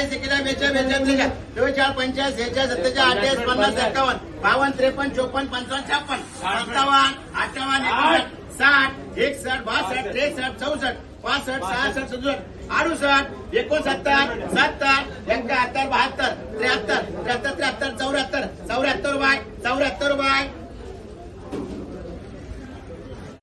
चाळीस एकेचाळीस बेचाळीस बेचाळीस चव्वेचाळीस पंचाळीस सेहेचाळीस सत्तेचाळीस अठ्ठावीस पन्नास एकावन्न बावन्न त्रेपन्न चोपन्न पंचावन्न छप्पन सत्तावन्न अठ्ठावन्न एकोणसाठ साठ एकसष्ट बासष्ट त्रेसष्ट चौसष्ट पासष्ट सहासष्ट सदुसष्ट अडुसष्ट एकोणसत्तर सत्तर एकाहत्तर बहात्तर त्र्याहत्तर त्र्याहत्तर त्र्याहत्तर चौऱ्याहत्तर चौऱ्याहत्तर रुपये चौऱ्याहत्तर रुपये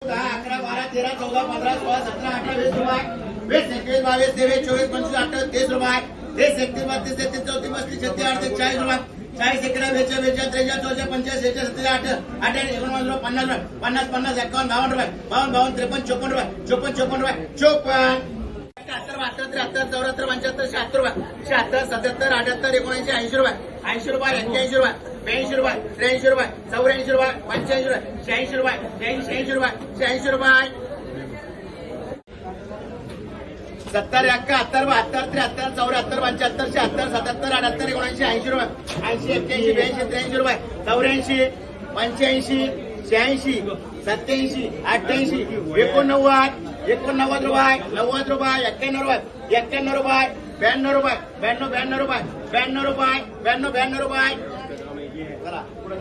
दहा अकरा बारा तेरा चौदा पंधरा सोळा सतरा अठरा वीस रुपये. वीस एकवीस बावीस तेवीस चोवीस पंचवीस अठ्ठावीस तीस रुपये. हे एकतीस बत्तीस तेहतीस चौतीस पस्तीस छत्तीस अडतीस चाळीस रुपये. चाळीस एकरा बेचा बेचा त्रेचाळीस चौचाळीस पंचाळीस सेहेचाळीस सत्तेचा आठ अठ्ठावीस एकोणपन्नास रुपये पन्नास रुपये पन्नास पन्नास एकावन्न बावन्न रुपये बावन्न बावन्न त्रेपन्न चोपन्न रुपये चोपन्न चोपन्न रुपये चोपन्न. एकाहत्तर बहात्तर त्र्याहत्तर चौऱ्याहत्तर पंच्याहत्तर शहात्तर रुपये शहात्तर सत्याहत्तर अठ्याहत्तर एकोणऐंशी ऐंशी रुपये ऐंशी रुपये एक्क्याऐंशी रुपये ब्याऐंशी रुपये त्र्याऐंशी रुपये चौऱ्याऐंशी रुपये पंच्याऐंशी रुपये शहाऐंशी रुपये शहाऐंशी शहाऐंशी रुपये शहाऐंशी रुपये. सत्तर एकाहत्तर बहात्तर त्र्याहत्तर चौऱ्याहत्तर पंच्याहत्तर शहात्तर सत्याहत्तर अठ्याहत्तर एकोणऐंशी ऐंशी रुपये ऐंशी एक्क्याऐंशी ब्याऐंशी त्र्याऐंशी रुपये चौऱ्याऐंशी पंच्याऐंशी शहाऐंशी सत्याऐंशी अठ्ठ्याऐंशी एकोणनव्वद एकोणनव्वद रुपये नव्वद रुपये एक्क्याण्णव रुपये एक्क्याण्णव रुपये ब्याण्णव रुपये ब्याण्णव ब्याण्णव रुपये ब्याण्णव रुपये ब्याण्णव ब्याण्णव रुपये चला पुढे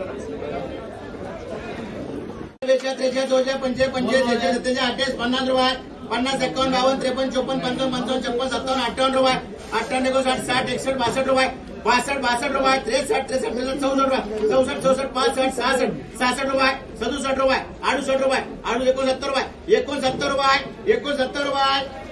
पंचे बेचाळीस अठ्ठावीस पन्नास रुपये पन्नास एकावन्न बावन्न त्रेपन्न चोपन्न पंचावन्न पंचावन्न छप्पन सत्तावन्न अठ्ठावन्न रुपये अठ्ठावन्न एकोणसाठ साठ एकसष्ट बासष्ट रुपये बासष्ट बासष्ट रुपये त्रेसष्ट त्रेसष्ट त्रेसष्ट चौसष्ट रुपये चौसष्ट चौसष्ट पासष्ट सहासष्ट सहासष्ट रुपये सदुसष्ट रुपये अडुसष्ट रुपये अडू एकोणसत्तर रुपये एकोणसत्तर रुपये एकोणसत्तर रुपये